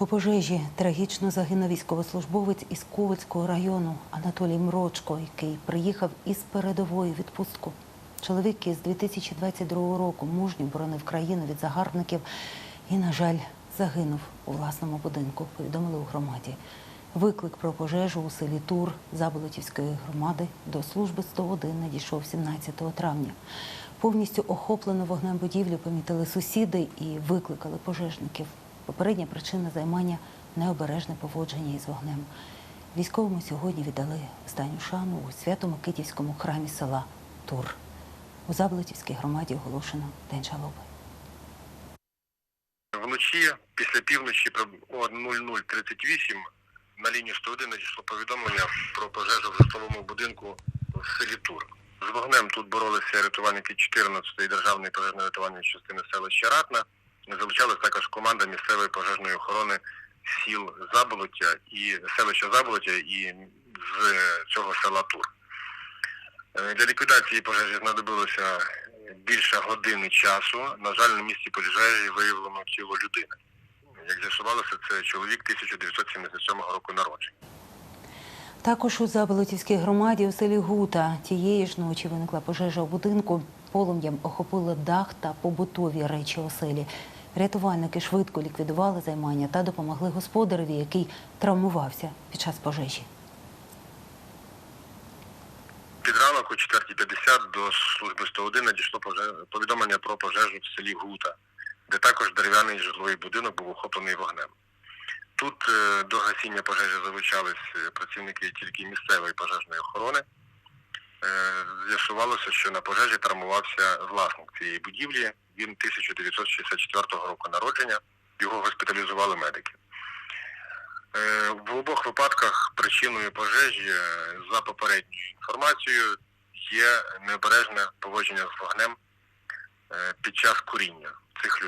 У пожежі трагічно загинув військовослужбовець із Ковальського району Анатолій Мрочко, який приїхав із передової відпустку. Чоловік із 2022 року мужньо боронив країну від загарбників і, на жаль, загинув у власному будинку. Повідомили у громаді. Виклик про пожежу у селі Тур Заболотівської громади до служби 101 надійшов 17 травня. Повністю охоплену вогнем будівлю помітили сусіди і викликали пожежників. Попередня причина займання необережне поводження із вогнем. Військовому сьогодні віддали останню шану у Свято-Микитівському храмі села Тур. У Заблотівській громаді оголошено День жалоби. Вночі після півночі о 00.38 на лінію 101 надійшло повідомлення про пожежу в житловому будинку в селі Тур. З вогнем тут боролися рятувальники 14-ї державної пожежно-рятувальної частини селища Ратна. Залучалась також команда місцевої пожежної охорони сіл Заболоття і селища Заболоття і з цього села Тур. Е, Для ліквідації пожежі знадобилося більше години часу. На жаль, на місці пожежі виявлено тіло людини. Як з'ясувалося, це чоловік 1977 року народження. Також у Заболотівській громаді у селі Гута тієї ж ночі виникла пожежа у будинку. Полум'ям охопило дах та побутові речі оселі. Рятувальники швидко ліквідували займання та допомогли господареві, який травмувався під час пожежі. Під ранок о 4.50 до служби 101 надійшло повідомлення про пожежу в селі Гута, де також дерев'яний житловий будинок був охоплений вогнем. Тут е, до гасіння пожежі залучались е, працівники тільки місцевої пожежної охорони. Е, З'ясувалося, що на пожежі травмувався власник цієї будівлі. Він 1964 року народження. Його госпіталізували медики. Е, В обох випадках причиною пожежі, е, за попередньою інформацією, є необережне поводження з вогнем під час куріння цих людей.